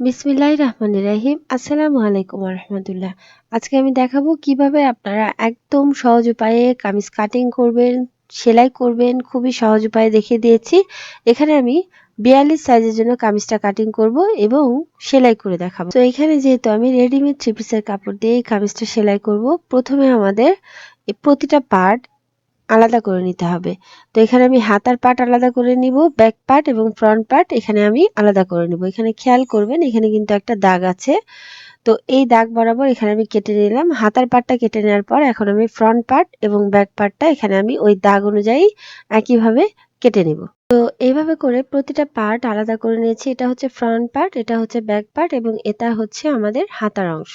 বিসমিল্লাহির রহমানির রাহিম। আসসালামু আলাইকুম রহমতুল্লাহ। আজকে আমি দেখাবো কীভাবে আপনারা একদম সহজ উপায়ে কামিজ কাটিং করবেন, সেলাই করবেন। খুবই সহজ উপায়ে দেখিয়ে দিয়েছি। এখানে আমি বিয়াল্লিশ সাইজের জন্য কামিজটা কাটিং করব এবং সেলাই করে দেখাবো। তো এখানে যেহেতু আমি রেডিমেড থ্রি পিসের কাপড় দিয়ে কামিজটা সেলাই করব, প্রথমে আমাদের প্রতিটা পার্ট আলাদা করে নিতে হবে। তো এখানে আমি হাতার পার্ট আলাদা করে নিব ব্যাক পার্ট এবং ফ্রন্ট পার্ট এখানে আমি আলাদা করে নিব। এখানে খেয়াল করবেন, এখানে কিন্তু একটা দাগ আছে। তো এই দাগ বরাবর এখানে আমি কেটে নিলাম। হাতার পার্টটা কেটে নেওয়ার পর এখন আমি ফ্রন্ট পার্ট এবং ব্যাক পার্টটা এখানে আমি ওই দাগ অনুযায়ী একইভাবে কেটে নিব। তো এইভাবে করে প্রতিটা পার্ট আলাদা করে নিয়েছি। এটা হচ্ছে ফ্রন্ট পার্ট এটা হচ্ছে ব্যাক পার্ট এবং এটা হচ্ছে আমাদের হাতার অংশ।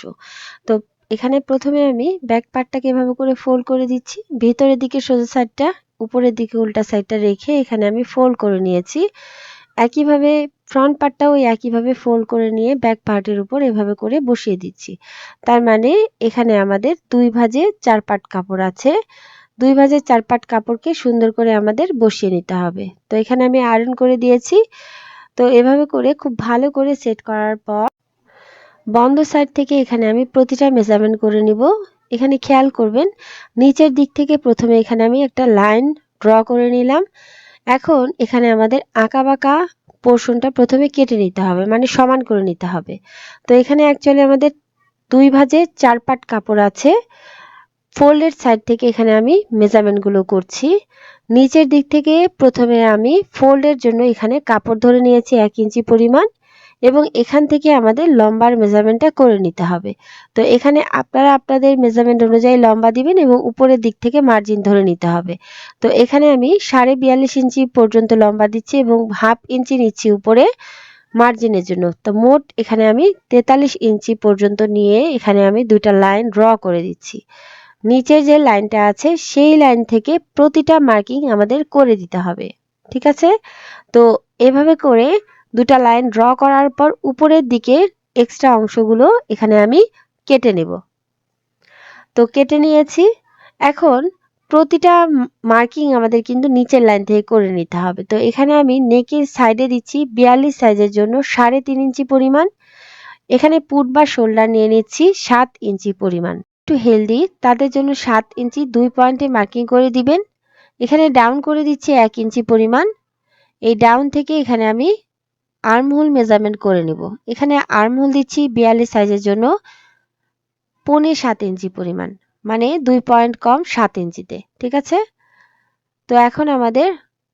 তো এখানে প্রথমে আমি ব্যাক পার্টটাকে এভাবে করে ফোল্ড করে দিচ্ছি। ভিতরের দিকে সোজা সাইডটা উপরের দিকে উল্টা সাইডটা রেখে এখানে আমি ফোল্ড করে নিয়েছি। একইভাবে ফ্রন্ট পার্টটাও একইভাবে ফোল্ড করে নিয়ে ব্যাক পার্টের উপর এভাবে করে বসিয়ে দিচ্ছি। তার মানে এখানে আমাদের দুই ভাজে চার পাট কাপড় আছে। দুই ভাজে চার পাট কাপড়কে সুন্দর করে আমাদের বসিয়ে নিতে হবে। তো এখানে আমি আয়রন করে দিয়েছি। তো এভাবে করে খুব ভালো করে সেট করার পর বন্ধ সাইড থেকে এখানে আমি প্রতিটা মেজারমেন্ট করে নিব। এখানে খেয়াল করবেন, নিচের দিক থেকে প্রথমে এখানে আমি একটা লাইন ড্র করে নিলাম। এখন এখানে আমাদের আঁকা বাঁকা পোর্শনটা প্রথমে কেটে নিতে হবে মানে সমান করে নিতে হবে। তো এখানে অ্যাকচুয়ালি আমাদের দুই ভাজে চার পাট কাপড় আছে। ফোল্ডের সাইড থেকে এখানে আমি মেজারমেন্টগুলো করছি। নিচের দিক থেকে প্রথমে আমি ফোল্ডের জন্য এখানে কাপড় ধরে নিয়েছি এক ইঞ্চি পরিমাণ। এবং এখান থেকে আমাদের লম্বার মেজারমেন্টটা করে নিতে হবে। তো এখানে আপনারা আপনাদের মেজারমেন্ট অনুযায়ী লম্বা দিবেন এবং উপরের দিক থেকে মার্জিন ধরে নিতে হবে। তো এখানে আমি সাড়ে বিয়াল্লিশ ইঞ্চি পর্যন্ত লম্বা দিচ্ছি এবং হাফ ইঞ্চি নিচ্ছি উপরে মার্জিনের জন্য। তো মোট এখানে আমি তেতাল্লিশ ইঞ্চি পর্যন্ত নিয়ে এখানে আমি দুইটা লাইন ড্র করে দিচ্ছি। নিচের যে লাইনটা আছে সেই লাইন থেকে প্রতিটা মার্কিং আমাদের করে দিতে হবে। ঠিক আছে? তো এভাবে করে দুটা লাইন ড্র করার পর উপরের দিকে এক্সট্রা অংশগুলো এখানে আমি কেটে নেব। তো কেটে নিয়েছি। এখন প্রতিটা মার্কিং আমাদের কিন্তু নিচের লাইন থেকে করে নিতে হবে। তো এখানে আমি নেকের সাইডে দিচ্ছি, বিয়াল্লিশ সাইজের জন্য সাড়ে তিন ইঞ্চি পরিমাণ। এখানে পুট বা শোল্ডার নিয়ে নিচ্ছি, সাত ইঞ্চি পরিমাণ। একটু হেলদি তাদের জন্য সাত ইঞ্চি দুই পয়েন্টে মার্কিং করে দিবেন। এখানে ডাউন করে দিচ্ছি এক ইঞ্চি পরিমাণ। এই ডাউন থেকে এখানে আমি আর্মহোল মেজারমেন্ট করে নিব। এখানে আর্মহোল দিচ্ছি বিয়াল্লিশ সাইজের জন্য পনে সাত ইঞ্চি পরিমাণ মানে দুই পয়েন্ট কম সাত ইঞ্চিতে, ঠিক আছে? তো এখন আমাদের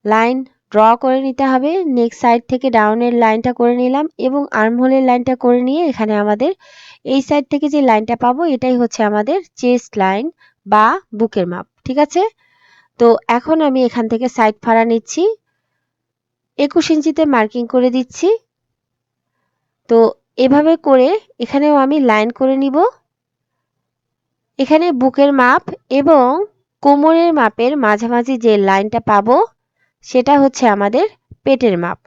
লাইন ড্র করে নিতে হবে। নেক্সট সাইড থেকে ডাউনের লাইনটা করে নিলাম এবং আর্মহোলের লাইনটা করে নিয়ে এখানে আমাদের এই সাইড থেকে যে লাইনটা পাবো, এটাই হচ্ছে আমাদের চেস্ট লাইন বা বুকের মাপ, ঠিক আছে? তো এখন আমি এখান থেকে সাইড ফাড়া নিচ্ছি। একুশ ইঞ্চিতে মার্কিং করে দিচ্ছি। তো এভাবে করে এখানেও আমি লাইন করে নিব। এখানে বুকের মাপ এবং কোমরের মাপের মাঝামাঝি যে লাইনটা পাবো, সেটা হচ্ছে আমাদের পেটের মাপ।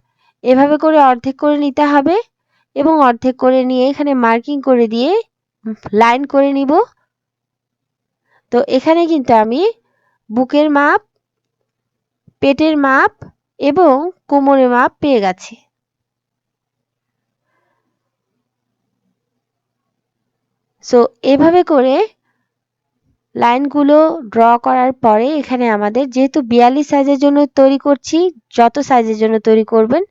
এভাবে করে অর্ধেক করে নিতে হবে এবং অর্ধেক করে নিয়ে এখানে মার্কিং করে দিয়ে লাইন করে নিব। তো এখানে কিন্তু আমি বুকের মাপ, পেটের মাপ এবং কোমরের মাপ পেয়ে গেছি। সো এভাবে করে লাইনগুলো ড্র করার পরে এখানে আমাদের যেহেতু বিয়াল্লিশ সাইজের জন্য তৈরি করছি, যত সাইজের জন্য তৈরি করবেন,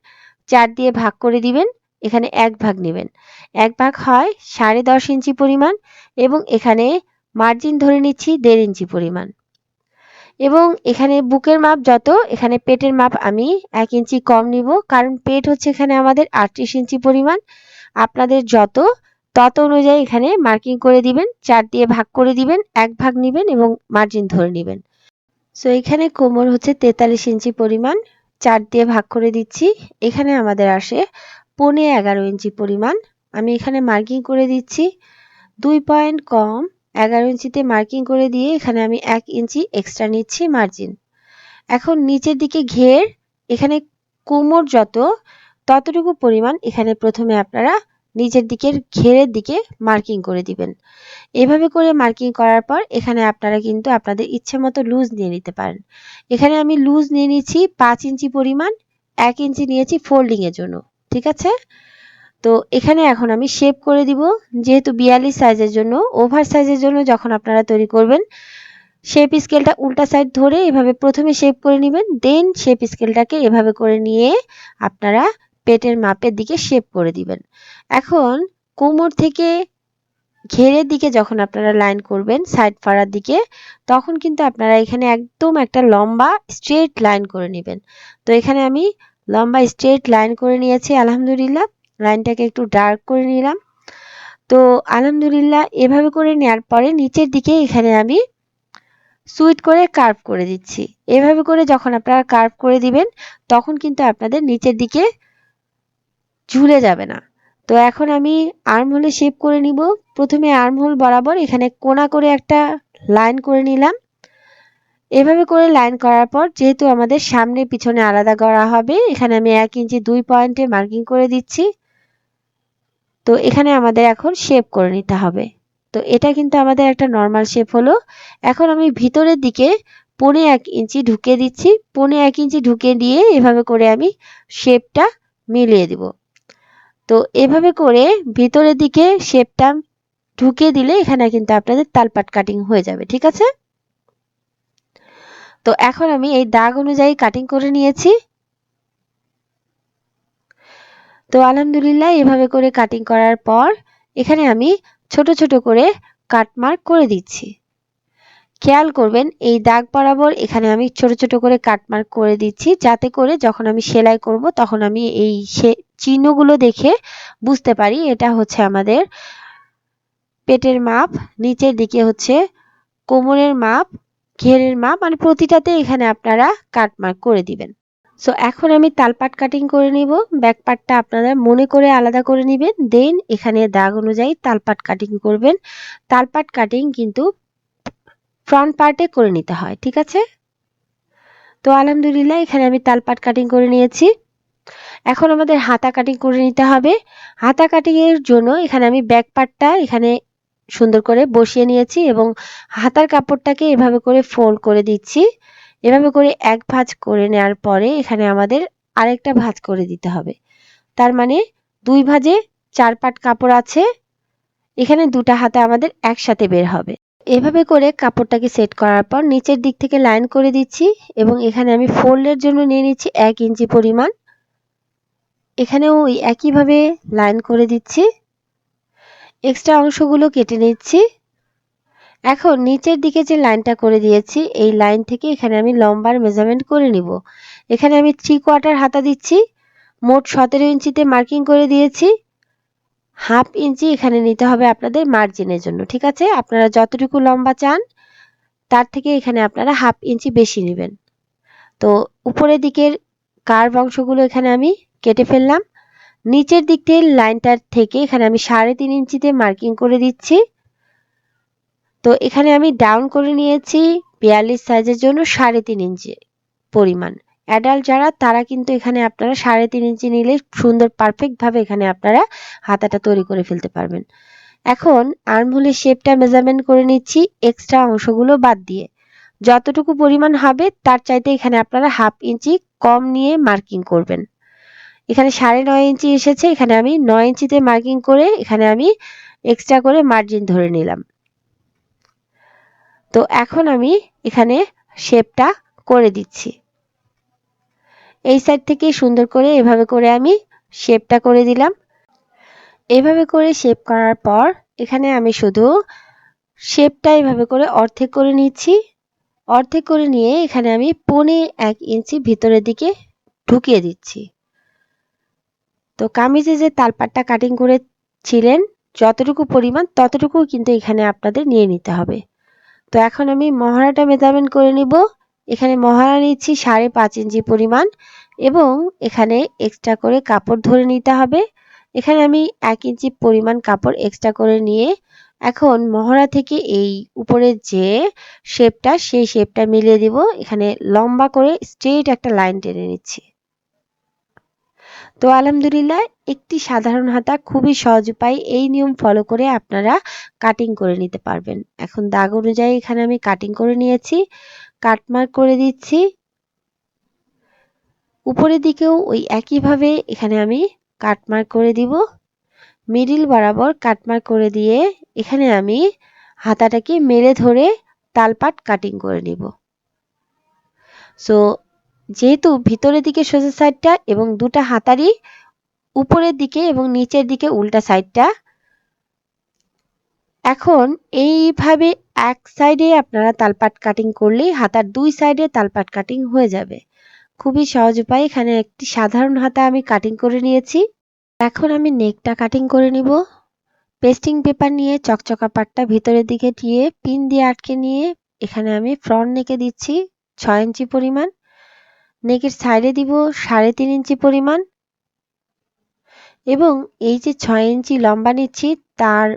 চার দিয়ে ভাগ করে দিবেন, এখানে এক ভাগ নেবেন। এক ভাগ হয় সাড়ে দশ ইঞ্চি পরিমাণ এবং এখানে মার্জিন ধরে নিচ্ছি দেড় ইঞ্চি পরিমাণ। এবং এখানে বুকের মাপ যত, এখানে পেটের মাপ আমি এক ইঞ্চি কম নিব, কারণ পেট হচ্ছে এখানে আমাদের আটত্রিশ ইঞ্চি পরিমাণ। আপনাদের যত, তত অনুযায়ী এখানে মার্কিং করে দিবেন, চার দিয়ে ভাগ করে দিবেন, এক ভাগ নেবেন এবং মার্জিন ধরে নেবেন। সো এখানে কোমর হচ্ছে তেতাল্লিশ ইঞ্চি পরিমাণ, চার দিয়ে ভাগ করে দিচ্ছি। এখানে আমাদের আসে পনে এগারো ইঞ্চি পরিমাণ। আমি এখানে মার্কিং করে দিচ্ছি। দুই পয়েন্ট কম এগারো ইঞ্চিতে মার্কিং করে দিয়ে এখানে আমি এক ইঞ্চি এক্সট্রা নিচ্ছি মার্জিন এখন নিচের দিকে ঘের, এখানে কোমর যত, ততটুকু পরিমাণ এখানে প্রথমে আপনারা নিচের দিকের ঘেরের দিকে মার্কিং করে দিবেন। এভাবে করে মার্কিং করার পর এখানে আপনারা কিন্তু আপনাদের ইচ্ছে মতো লুজ নিয়ে নিতে পারেন। এখানে আমি লুজ নিয়ে নিচ্ছি পাঁচ ইঞ্চি পরিমাণ, এক ইঞ্চি নিয়েছি ফোল্ডিংয়ের জন্য। ঠিক আছে? তো এখানে এখন আমি শেপ করে দিব, যেহেতু বিয়াল্লিশ সাইজের জন্য ওভার সাইজের জন্য যখন আপনারা তৈরি করবেন শেপ স্কেলটা উল্টা সাইড ধরে এভাবে প্রথমে শেপ করে নেবেন দেন শেপ স্কেলটাকে এভাবে করে নিয়ে আপনারা পেটের মাপের দিকে শেপ করে দিবেন। এখন কোমর থেকে ঘেরের দিকে যখন আপনারা লাইন করবেন সাইড ফাড়ার দিকে, তখন কিন্তু আপনারা এখানে একদম একটা লম্বা স্ট্রেট লাইন করে নেবেন। তো এখানে আমি লম্বা স্ট্রেট লাইন করে নিয়েছি, আলহামদুলিল্লাহ। লাইনটাকে একটু ডার্ক করে নিলাম। তো আলহামদুলিল্লাহ এভাবে করে নেওয়ার পরে নিচের দিকে এখানে আমি সুইট করে কার্ভ করে দিচ্ছি। এভাবে করে যখন আপনারা কার্ভ করে দিবেন, তখন কিন্তু আপনাদের নিচের দিকে ঝুলে যাবে না। তো এখন আমি আর্ম আর্মহোলে শেপ করে নিব। প্রথমে আর্মহোল বরাবর এখানে কোনা করে একটা লাইন করে নিলাম। এভাবে করে লাইন করার পর যেহেতু আমাদের সামনে পিছনে আলাদা করা হবে, এখানে আমি এক ইঞ্চি দুই পয়েন্টে মার্কিং করে দিচ্ছি। তো এখানে আমাদের এখন শেপ করে নিতে হবে। তো এটা কিন্তু আমাদের একটা নর্মাল শেপ হলো। এখন আমি ভিতরের দিকে পনে এক ইঞ্চি ঢুকে দিচ্ছি। পনে এক ইঞ্চি ঢুকে দিয়ে এভাবে করে আমি শেপটা মিলিয়ে দিব। তো এভাবে করে ভিতরের দিকে শেপটা ঢুকিয়ে দিলে এখানে কিন্তু আপনাদের তালপাট কাটিং হয়ে যাবে, ঠিক আছে? তো এখন আমি এই দাগ অনুযায়ী কাটিং করে নিয়েছি। তো আলহামদুলিল্লাহ, এভাবে করে কাটিং করার পর এখানে আমি ছোট ছোট করে কাটমার্ক করে দিচ্ছি। খেয়াল করবেন, এই দাগ বরাবর এখানে আমি ছোট ছোট করে কাটমার্ক করে দিচ্ছি, যাতে করে যখন আমি সেলাই করব তখন আমি এই চিহ্নগুলো দেখে বুঝতে পারি, এটা হচ্ছে আমাদের পেটের মাপ, নিচের দিকে হচ্ছে কোমরের মাপ, ঘেরের মাপ মানে প্রতিটাতে এখানে আপনারা কাটমার্ক করে দিবেন। সো এখন আমি তালপাট কাটিং করে নিব। ব্যাক পার্টটা আপনারা মনে করে আলাদা করে নেবেন। দেন এখানে দাগ অনুযায়ী তালপাট কাটিং করবেন। তালপাট কাটিং কিন্তু ফ্রন্ট পার্টে করে নিতে হয়, ঠিক আছে? তো আলহামদুলিল্লাহ, এখানে আমি তালপাট কাটিং করে নিয়েছি। এখন আমাদের হাতা কাটিং করে নিতে হবে। হাতা কাটিং এর জন্য এখানে আমি ব্যাক পার্টটা এখানে সুন্দর করে বসিয়ে নিয়েছি এবং হাতার কাপড়টাকে এভাবে করে ফোল্ড করে দিচ্ছি। এভাবে করে এক ভাঁজ করে নেওয়ার পরে এখানে আমাদের আরেকটা ভাঁজ করে দিতে হবে। তার মানে দুই ভাঁজে চার পাট কাপড় আছে, এখানে দুটা হাতে আমাদের একসাথে বের হবে। এভাবে করে কাপড়টাকে সেট করার পর নিচের দিক থেকে লাইন করে দিচ্ছি এবং এখানে আমি ফোল্ডের জন্য নিয়ে নিচ্ছি এক ইঞ্চি পরিমাণ। এখানেও ওই একইভাবে লাইন করে দিচ্ছি। এক্সট্রা অংশগুলো কেটে নিচ্ছি। এখন নিচের দিকে যে লাইনটা করে দিয়েছি, এই লাইন থেকে এখানে আমি লম্বার মেজারমেন্ট করে নিব। এখানে আমি থ্রি কোয়ার্টার হাতা দিচ্ছি, মোট সতেরো ইঞ্চিতে মার্কিং করে দিয়েছি। হাফ ইঞ্চি এখানে নিতে হবে আপনাদের মার্জিনের জন্য, ঠিক আছে? আপনারা যতটুকু লম্বা চান, তার থেকে এখানে আপনারা হাফ ইঞ্চি বেশি নেবেন। তো উপরের দিকের কার্ভ অংশগুলো এখানে আমি কেটে ফেললাম। নিচের দিক থেকে লাইনটার থেকে এখানে আমি সাড়ে তিন ইঞ্চিতে মার্কিং করে দিচ্ছি। তো এখানে আমি ডাউন করে নিয়েছি বিয়াল্লিশ সাইজের জন্য সাড়ে তিন ইঞ্চি পরিমাণ। অ্যাডাল্ট যারা, তারা কিন্তু এখানে আপনারা সাড়ে তিন ইঞ্চি নিলে সুন্দর পারফেক্টভাবে এখানে আপনারা হাতাটা তৈরি করে ফেলতে পারবেন। এখন আর্মহোলের শেপটা মেজারমেন্ট করে নিচ্ছি এক্সট্রা অংশগুলো বাদ দিয়ে। যতটুকু পরিমাণ হবে, তার চাইতে এখানে আপনারা হাফ ইঞ্চি কম নিয়ে মার্কিং করবেন। এখানে সাড়ে নয় ইঞ্চি এসেছে, এখানে আমি নয় ইঞ্চিতে মার্কিং করে এখানে আমি এক্সট্রা করে মার্জিন ধরে নিলাম। তো এখন আমি এখানে শেপটা করে দিচ্ছি। এই সাইড থেকে সুন্দর করে এভাবে করে আমি শেপটা করে দিলাম। এভাবে করে শেপ করার পর এখানে আমি শুধু শেপটা এভাবে করে অর্ধেক করে নিচ্ছি। অর্ধেক করে নিয়ে এখানে আমি পনে এক ইঞ্চি ভিতরের দিকে ঢুকিয়ে দিচ্ছি। তো কামিজে যে তালপাটটা কাটিং করেছিলেন, যতটুকু পরিমাণ ততটুকু কিন্তু এখানে আপনাদের নিয়ে নিতে হবে। তো এখন আমি মহারাটা মেজারমেন্ট করে নিব। এখানে মহারা নিচ্ছি সাড়ে পাঁচ ইঞ্চি পরিমাণ এবং এখানে এক্সট্রা করে কাপড় ধরে নিতে হবে। এখানে আমি এক ইঞ্চি পরিমাণ কাপড় এক্সট্রা করে নিয়ে এখন মহড়া থেকে এই উপরের যে শেপটা সেই শেপটা মিলিয়ে দিব। এখানে লম্বা করে স্ট্রেট একটা লাইন টেনে নিচ্ছি। তো আলহামদুলিল্লাহ একটি সাধারণ হাতা খুবই সহজ উপায়। এই নিয়ম ফলো করে আপনারা কাটিং করে নিতে পারবেন। এখন দাগ অনুযায়ী এখানে আমি কাটিং করে নিয়েছি। কাটমার্ক করে দিচ্ছি। উপরের দিকেও ওই একইভাবে এখানে আমি কাটমার্ক করে দিব। মিডিল বরাবর কাটমার্ক করে দিয়ে এখানে আমি হাতাটাকে মেরে ধরে তালপাট কাটিং করে নিব। সো যেহেতু ভিতরের দিকে সোজা সাইডটা এবং দুটা হাতারই উপরের দিকে এবং নিচের দিকে উল্টা সাইডটা এখন এইভাবে এক সাইডে আপনারা তালপাট কাটিং করলেই হাতার দুই সাইডে তালপাট কাটিং হয়ে যাবে। খুবই সহজ উপায়, এখানে একটি সাধারণ হাতা আমি কাটিং করে নিয়েছি। এখন আমি নেকটা কাটিং করে নিব। পেস্টিং পেপার নিয়ে চকচকা পাটটা ভিতরের দিকে দিয়ে পিন দিয়ে আটকে নিয়ে এখানে আমি ফ্রন্ট নেকে দিচ্ছি, ছয় ইঞ্চি পরিমাণ। নেকের সাইডে দিব সাড়ে তিন ইঞ্চি পরিমাণ। এবং এই যে ছয় ইঞ্চি লম্বা নিচ্ছি, তার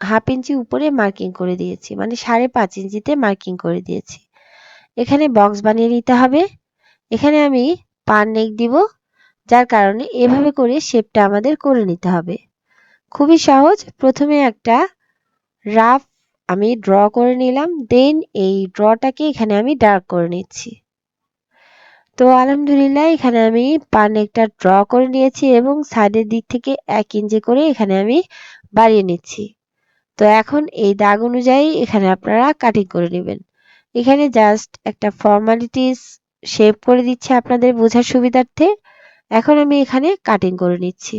হাফ ইঞ্চি উপরে মার্কিং করে দিয়েছি মানে সাড়ে পাঁচ ইঞ্চিতে মার্কিং করে দিয়েছি। এখানে বক্স বানিয়ে নিতে হবে। এখানে আমি পার নেক দিব, যার কারণে এভাবে করে শেপটা আমাদের করে নিতে হবে। খুবই সহজ। প্রথমে একটা রাফ আমি ড্র করে নিলাম দেন এই ড্রটাকে এখানে আমি ডার্ক করে নিচ্ছি। তো আলহামদুলিল্লাহ, এখানে আমি পার নেকটা ড্র করে নিয়েছি এবং সাইডের দিক থেকে এক ইঞ্চি করে এখানে আমি বাড়িয়ে নিচ্ছি। তো এখন এই দাগ অনুযায়ী এখানে আপনারা কাটিং করে নেবেন। এখানে জাস্ট একটা ফর্মালিটিস শেপ করে দিচ্ছে আপনাদের বোঝার সুবিধার্থে। এখন আমি এখানে কাটিং করে নিচ্ছি।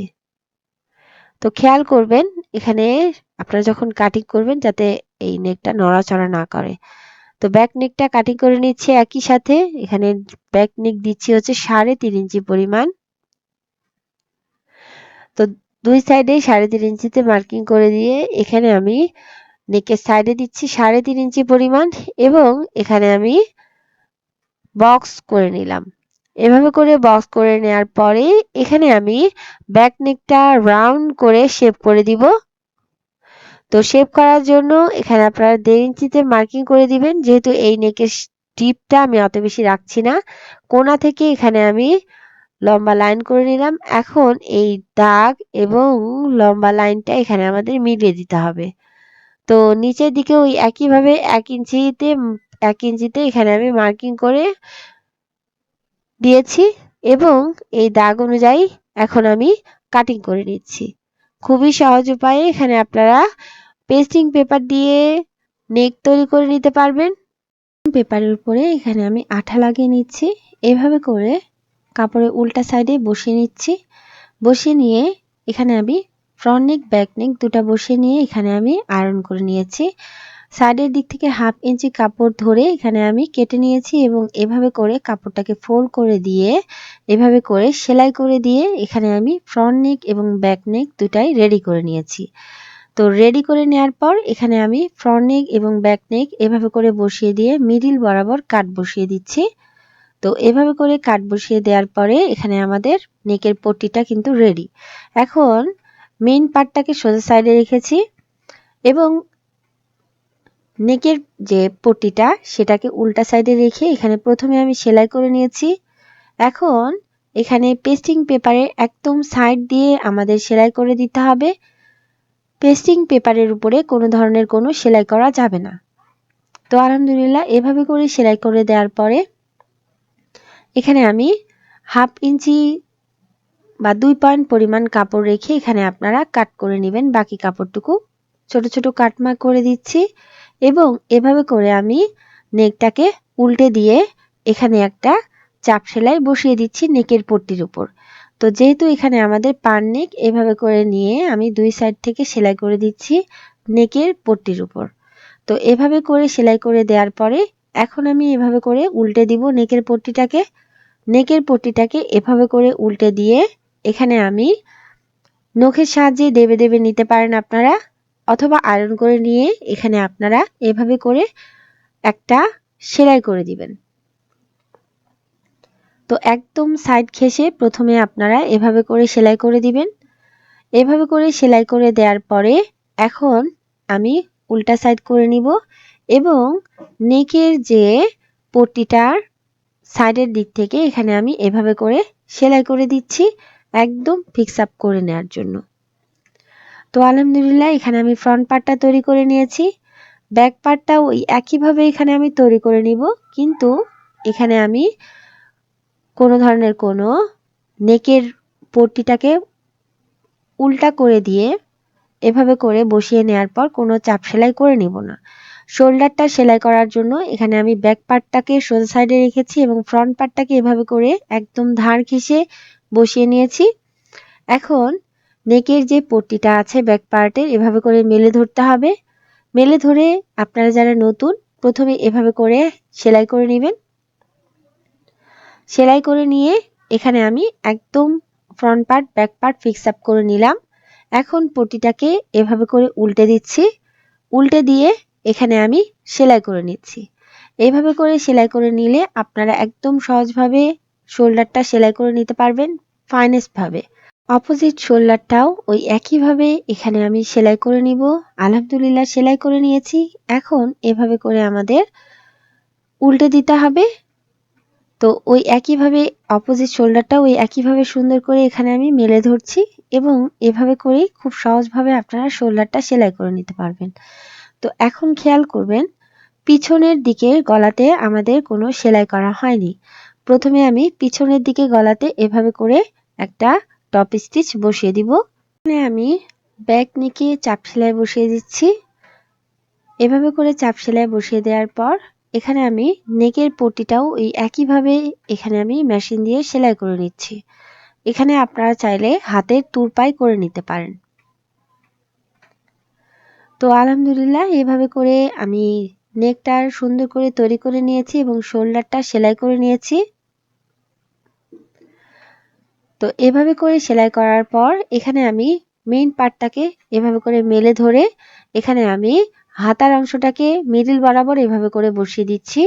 তো খেয়াল করবেন, এখানে আপনারা যখন কাটিং করবেন যাতে এই নেকটা নড়াচড়া না করে। তো ব্যাক নেকটা কাটিং করে নিচ্ছি একই সাথে। এখানে ব্যাক নেক দিচ্ছি হচ্ছে সাড়ে তিন ইঞ্চি পরিমাণ। তো দুই সাইডে সাড়ে তিন ইঞ্চিতে মার্কিং করে দিয়ে এখানে আমি নেকের সাইডে দিচ্ছি সাড়ে তিন ইঞ্চি পরিমাণ এবং এখানে আমি বক্স করে নিলাম। এভাবে করে বক্স করে নেওয়ার পরে এখানে আমি ব্যাক নেকটা রাউন্ড করে শেপ করে দিব। তো শেপ করার জন্য এখানে আপনারা দেড় ইঞ্চিতে মার্কিং করে দিবেন। যেহেতু এই নেকের টিপটা আমি অত বেশি রাখছি না। কোনা থেকে এখানে আমি লম্বা লাইন করে নিলাম। এখন এই দাগ এবং লম্বা লাইনটা এখানে আমাদের মিলিয়ে দিতে হবে। তো নিচের দিকে ওই একইভাবে এক ইঞ্চিতে এক ইঞ্চিতে এখানে আমি মার্কিং করে দিয়েছি এবং এই দাগ অনুযায়ী এখন আমি কাটিং করে নিচ্ছি। খুবই সহজ উপায়ে এখানে আপনারা পেস্টিং পেপার দিয়ে নেক তৈরি করে নিতে পারবেন। পেপারের উপরে এখানে আমি আঠা লাগিয়ে নিচ্ছি। এভাবে করে কাপড়ের উল্টা সাইডে বসিয়ে নিচ্ছি। বসিয়ে নিয়ে এখানে আমি ফ্রন্ট নেক ব্যাক নেক দুটা বসিয়ে নিয়ে এখানে আমি আয়রন করে নিয়েছি। সাইডের দিক থেকে হাফ ইঞ্চি কাপড় ধরে এখানে আমি কেটে নিয়েছি এবং এভাবে করে কাপড়টাকে ফোল্ড করে দিয়ে, এভাবে করে সেলাই করে দিয়ে এখানে আমি ফ্রন্ট নেক এবং ব্যাক নেক দুটাই রেডি করে নিয়েছি। তো রেডি করে নেওয়ার পর এখানে আমি ফ্রন্ট নেক এবং ব্যাক নেক এভাবে করে বসিয়ে দিয়ে মিডিল বরাবর কাট বসিয়ে দিচ্ছি। তো এভাবে করে কাট বসিয়ে দেওয়ার পরে এখানে আমাদের নেকের পট্টিটা কিন্তু রেডি এখন মেইন পার্টটাকে সোজা সাইডে রেখেছি এবং নেকের যে পট্টিটা, সেটাকে উল্টা সাইডে রেখে এখানে প্রথমে আমি সেলাই করে নিয়েছি। এখন এখানে পেস্টিং পেপারে একদম সাইড দিয়ে আমাদের সেলাই করে দিতে হবে। পেস্টিং পেপারের উপরে কোনো ধরনের কোনো সেলাই করা যাবে না। তো আলহামদুলিল্লাহ, এভাবে করে সেলাই করে দেওয়ার পরে এখানে আমি হাফ ইঞ্চি বা দুই পয়েন্ট পরিমাণ কাপড় রেখে এখানে আপনারা কাট করে নেবেন। বাকি কাপড়টুকু ছোট ছোট কাটমা করে দিচ্ছি। এবং এভাবে করে আমি নেকটাকে উল্টে দিয়ে এখানে একটা চাপ সেলাই বসিয়ে দিচ্ছি নেকের পট্টির উপর। তো যেহেতু এখানে আমাদের পান নেক, এভাবে করে নিয়ে আমি দুই সাইড থেকে সেলাই করে দিচ্ছি নেকের পট্টির উপর। তো এভাবে করে সেলাই করে দেওয়ার পরে এখন আমি এভাবে করে উল্টে দিব নেকের পট্টিটাকে। নেকের পট্টিটাকে এভাবে করে উল্টে দিয়ে এখানে আমি নখের সাহায্যে দেবে দেবে নিতে পারেন আপনারা। অথবা আয়রন করে নিয়ে এখানে আপনারা এভাবে করে একটা সেলাই করে দিবেন। তো একদম সাইড ঘেসে প্রথমে আপনারা এভাবে করে সেলাই করে দিবেন। এভাবে করে সেলাই করে দেওয়ার পরে এখন আমি উল্টা সাইড করে নিব এবং নেকের যে পট্টিটার সাইডের দিক থেকে এখানে আমি এভাবে করে সেলাই করে দিচ্ছি একদম ফিক্স আপ করে নেওয়ার জন্য। তো আলহামদুলিল্লাহ, এখানে আমি ফ্রন্ট পার্টটা তৈরি করে নিয়েছি। ব্যাক পার্টটাও ওই একইভাবে এখানে আমি তৈরি করে নিব। কিন্তু এখানে আমি কোনো ধরনের কোনো নেকের পট্টিটাকে উল্টা করে দিয়ে এভাবে করে বসিয়ে নেওয়ার পর কোনো চাপ সেলাই করে নিব না। শোল্ডারটা সেলাই করার জন্য এখানে আমি ব্যাক পার্টটাকে সোজা সাইডে রেখেছি এবং ফ্রন্ট পার্টটাকে এভাবে করে একদম ধার ঘেঁষে বসিয়ে নিয়েছি। এখন নেকের যে পট্টিটা আছে ব্যাক পার্টের এভাবে করে মেলে ধরতে হবে। মেলে ধরে আপনারা যারা নতুন, প্রথমে এভাবে করে সেলাই করে নেবেন। সেলাই করে নিয়ে এখানে আমি একদম front part back part fix up করে নিলাম। এখন পটিটাকে এভাবে করে উল্টে দিচ্ছি। উল্টে দিয়ে এখানে আমি সেলাই করে নিচ্ছি। এইভাবে করে সেলাই করে নিলে আপনারা একদম সহজভাবে শোল্ডারটা সেলাই করে নিতে পারবেন ফাইনেস্টভাবে অপোজিট শোল্ডারটাও ওই একইভাবে এখানে আমি সেলাই করে নিব। আলহামদুলিল্লাহ সেলাই করে নিয়েছি। এখন এভাবে করে আমাদের উল্টে দিতে হবে। তো ওই একইভাবে অপোজিট শোল্ডারটা ওই একইভাবে সুন্দর করে এখানে আমি মেলে ধরছি এবং এভাবে করেই খুব সহজভাবে আপনারা শোল্ডারটা সেলাই করে নিতে পারবেন। তো এখন খেয়াল করবেন, পিছনের দিকে গলাতে আমাদের কোনো সেলাই করা হয়নি। প্রথমে আমি পিছনের দিকে গলাতে এভাবে করে একটা টপ স্টিচ বসিয়ে দিব। এখানে আমি ব্যাক নিকে চাপ সেলাই বসিয়ে দিচ্ছি। এভাবে করে চাপ সেলাই বসিয়ে দেওয়ার পর এখানে আমি নেকের পট্টিটাও ওই একইভাবে এখানে আমি মেশিন দিয়ে সেলাই করে নিচ্ছি। এখানে আপনারা চাইলে হাতের তুরপাই করে নিতে পারেন। তো আলহামদুলিল্লাহ, এভাবে করে আমি নেকটার সুন্দর করে তৈরি করে নিয়েছি এবং শোল্ডারটা সেলাই করে নিয়েছি। তো এভাবে করে সেলাই করার পর এখানে আমি মেইন পার্টটাকে এভাবে করে মেলে ধরে এখানে আমি হাতার অংশটাকে মিডিল বরাবর এভাবে করে বসিয়ে দিচ্ছি।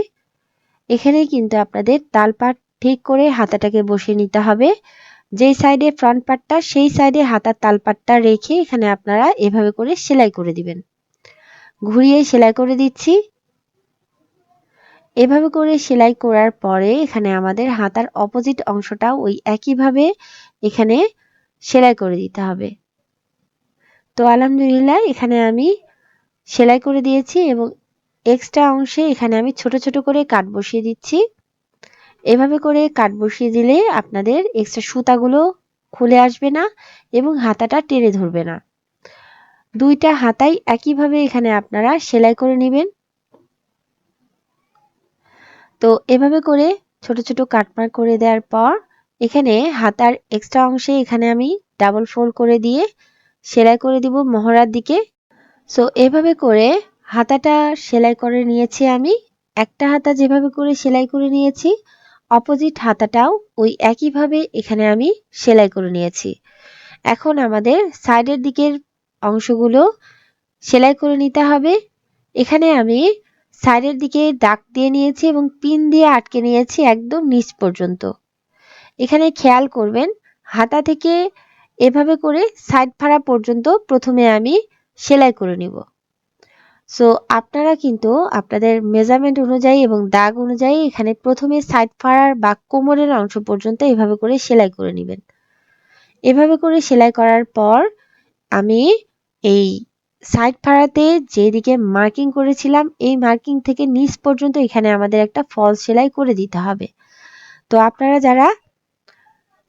এখানেই কিন্তু আপনাদের তাল পাট ঠিক করে হাতাটাকে বসিয়ে নিতে হবে। যেই সাইডে ফ্রন্ট পার্টটা সেই সাইডে হাতার তাল পাটটা রেখে এখানে আপনারা এভাবে করে সেলাই করে দিবেন। ঘুরিয়ে সেলাই করে দিচ্ছি। এভাবে করে সেলাই করার পরে এখানে আমাদের হাতার অপোজিট অংশটা ওই একইভাবে এখানে সেলাই করে দিতে হবে। তো আলহামদুলিল্লাহ এখানে আমি সেলাই করে দিয়েছি এবং এক্সট্রা অংশে এখানে আমি ছোট ছোট করে কাট বসিয়ে দিচ্ছি। এভাবে করে কাট বসিয়ে দিলে আপনাদের এক্সট্রা সুতাগুলো খুলে আসবে না এবং হাতাটা টেনে ধরবে না। দুইটা হাতাই একইভাবে এখানে আপনারা সেলাই করে নেবেন। তো এভাবে করে ছোট ছোট কাটমার করে দেওয়ার পর এখানে হাতার এক্সট্রা অংশে এখানে আমি ডাবল ফোল্ড করে দিয়ে সেলাই করে দিব মহড়ার দিকে। সো এভাবে করে হাতাটা সেলাই করে নিয়েছি আমি। একটা হাতা যেভাবে করে সেলাই করে নিয়েছি অপোজিট হাতাটাও ওই একইভাবে এখানে আমি সেলাই করে নিয়েছি। এখন আমাদের সাইডের দিকের অংশগুলো সেলাই করে নিতে হবে। এখানে আমি সাইডের দিকে দাগ দিয়ে নিয়েছি এবং পিন দিয়ে আটকে নিয়েছি একদম নিচ পর্যন্ত। এখানে খেয়াল করবেন, হাতা থেকে এভাবে করে সাইড ফাড়া পর্যন্ত প্রথমে আমি সেলাই করে নিব। সো আপনারা কিন্তু আপনাদের মেজারমেন্ট অনুযায়ী এবং দাগ অনুযায়ী এখানে প্রথমে সাইড ফাড়ার বা কোমরের অংশ পর্যন্ত এভাবে করে সেলাই করে নেবেন। এভাবে করে সেলাই করার পর আমি এই সাইড ফাড়াতে যেদিকে মার্কিং করেছিলাম, এই মার্কিং থেকে নিচ পর্যন্ত এখানে আমাদের একটা ফল সেলাই করে দিতে হবে। তো আপনারা যারা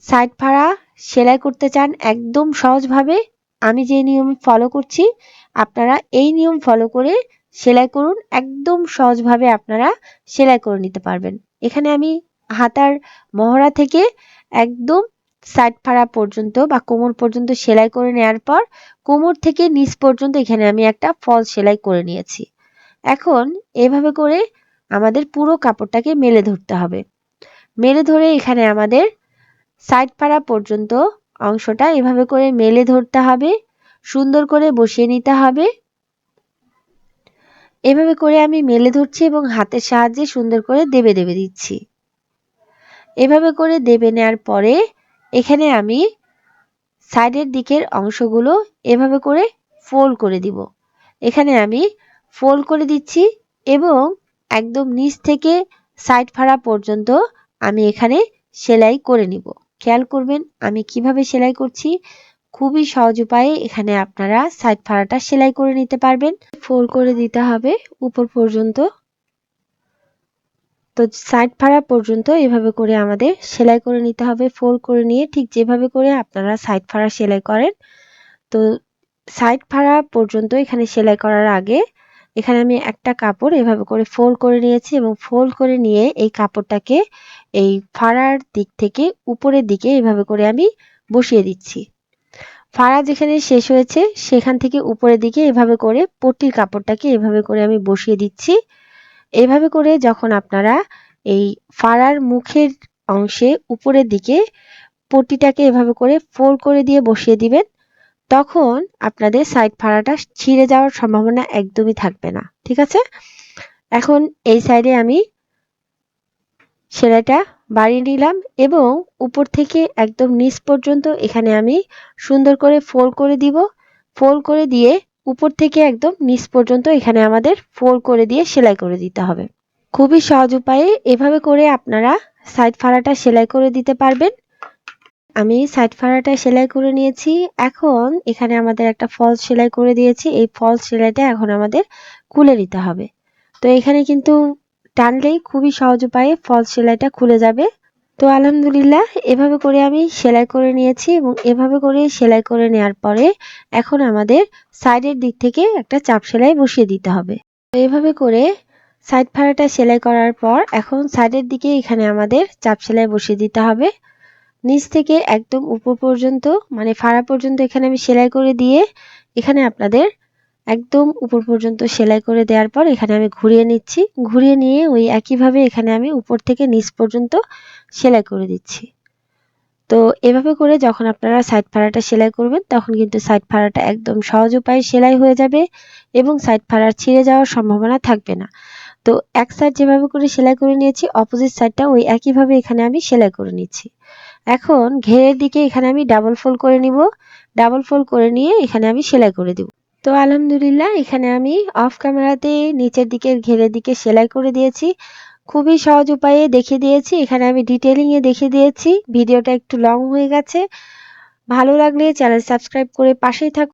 সাইড ফাড়া সেলাই করতে চান, একদম সহজভাবে আমি যে নিয়ম ফলো করছি, আপনারা এই নিয়ম ফলো করে সেলাই করুন, একদম সহজভাবে আপনারা সেলাই করে নিতে পারবেন। এখানে আমি হাতার মহড়া থেকে একদম সাইড ফাড়া পর্যন্ত বা কোমর পর্যন্ত সেলাই করে নেওয়ার পর কোমর থেকে নিচ পর্যন্ত এখানে আমি একটা ফল সেলাই করে নিয়েছি। এখন এভাবে করে আমাদের পুরো কাপড়টাকে মেলে ধরতে হবে। মেলে ধরে এখানে আমাদের সাইড ফাড়া পর্যন্ত অংশটা এভাবে করে মেলে ধরতে হবে, সুন্দর করে বসিয়ে নিতে হবে। এভাবে করে আমি মেলে ধরছি এবং হাতের সাহায্যে সুন্দর করে দেবে দেবে দিচ্ছি। এভাবে করে দেবে নেওয়ার পরে এখানে আমি সাইডের দিকের অংশগুলো এভাবে করে ফোল্ড করে দিব। এখানে আমি ফোল্ড করে দিচ্ছি এবং একদম নিচ থেকে সাইড ফাড়া পর্যন্ত আমি এখানে সেলাই করে নিব। খেয়াল করবেন আমি কীভাবে সেলাই করছি। খুবই সহজ উপায়ে এখানে আপনারা সাইড ফাড়াটা সেলাই করে নিতে পারবেন। ফোল্ড করে দিতে হবে উপর পর্যন্ত। তো সাইড ফাড়া পর্যন্ত এভাবে করে আমাদের সেলাই করে নিতে হবে ফোল্ড করে নিয়ে ঠিক যেভাবে করে আপনারা সাইড ফাড়া সেলাই করেন। তো সাইড ফাড়া পর্যন্ত এখানে সেলাই করার আগে এখানে আমি একটা কাপড় এভাবে করে ফোল্ড করে নিয়েছি এবং ফোল্ড করে নিয়ে এই কাপড়টাকে এই ফাড়ার দিক থেকে উপরের দিকে এভাবে করে আমি বসিয়ে দিচ্ছি। ফাড়া যেখানে শেষ হয়েছে সেখান থেকে উপরের দিকে এভাবে করে পটির কাপড়টাকে এভাবে করে আমি বসিয়ে দিচ্ছি। এভাবে করে যখন আপনারা এই ফাড়ার মুখের অংশে উপরের দিকে পটিটাকে এভাবে করে ফোল্ড করে দিয়ে বসিয়ে দিবেন, তখন আপনাদের সাইড ফাড়াটা ছিঁড়ে যাওয়ার সম্ভাবনা একদমই থাকবে না, ঠিক আছে? এখন এই সাইডে আমি সেলাইটা বাড়িয়ে নিলাম এবং উপর থেকে একদম নিচ পর্যন্ত এখানে আমি সুন্দর করে ফোল্ড করে দিব। ফোল্ড করে দিয়ে উপর থেকে একদম নিচ পর্যন্ত এখানে আমাদের ফোর করে দিয়ে সেলাই করে দিতে হবে। খুবই সহজ উপায়ে এভাবে করে আপনারা সাইড ফাড়াটা সেলাই করে দিতে পারবেন। আমি সাইড ফাড়াটা সেলাই করে নিয়েছি। এখন এখানে আমাদের একটা ফলস সেলাই করে দিয়েছি। এই ফলস সেলাইটা এখন আমাদের খুলে নিতে হবে। তো এখানে কিন্তু টানলেই খুবই সহজ উপায়ে ফলস সেলাইটা খুলে যাবে। তো আলহামদুলিল্লাহ, এভাবে করে আমি সেলাই করে নিয়েছি এবং এভাবে করে সেলাই করে নেওয়ার পরে এখন আমাদের সাইডের দিক থেকে একটা চাপ সেলাই বসিয়ে দিতে হবে। তো এভাবে করে সাইড ফাড়াটা সেলাই করার পর এখন সাইডের দিকে এখানে আমাদের চাপ সেলাই বসিয়ে দিতে হবে। নিচ থেকে একদম উপর পর্যন্ত মানে ফাড়া পর্যন্ত এখানে আমি সেলাই করে দিয়ে এখানে আপনাদের একদম উপর পর্যন্ত সেলাই করে দেওয়ার পর এখানে আমি ঘুরিয়ে নিচ্ছি। ঘুরিয়ে নিয়ে ওই একইভাবে এখানে আমি উপর থেকে নিচ পর্যন্ত সেলাই করে দিচ্ছি। তো এভাবে করে যখন আপনারা সাইড ফাড়াটা সেলাই করবেন, তখন কিন্তু সাইড ফাড়াটা একদম সহজ উপায়ে সেলাই হয়ে যাবে এবং সাইড ফাড়ার ছিঁড়ে যাওয়ার সম্ভাবনা থাকবে না। তো এক সাইড যেভাবে করে সেলাই করে নিয়েছি অপোজিট সাইডটা ওই একইভাবে এখানে আমি সেলাই করে নিচ্ছি। এখন ঘেরের দিকে এখানে আমি ডাবল ফোল্ড করে নিব। ডাবল ফোল্ড করে নিয়ে এখানে আমি সেলাই করে দিব। তো আলহামদুলিল্লাহ, এখানে আমি অফ ক্যামেরাতে নিচের দিকে ঘেরের দিকে সেলাই করে দিয়েছি। খুবই সহজ উপায়ে দেখে দিয়েছি। এখানে আমি ডিটেলিংয়ে দেখে দিয়েছি। ভিডিওটা একটু লং হয়ে গেছে। ভালো লাগলে চ্যানেল সাবস্ক্রাইব করে পাশেই থাকুন।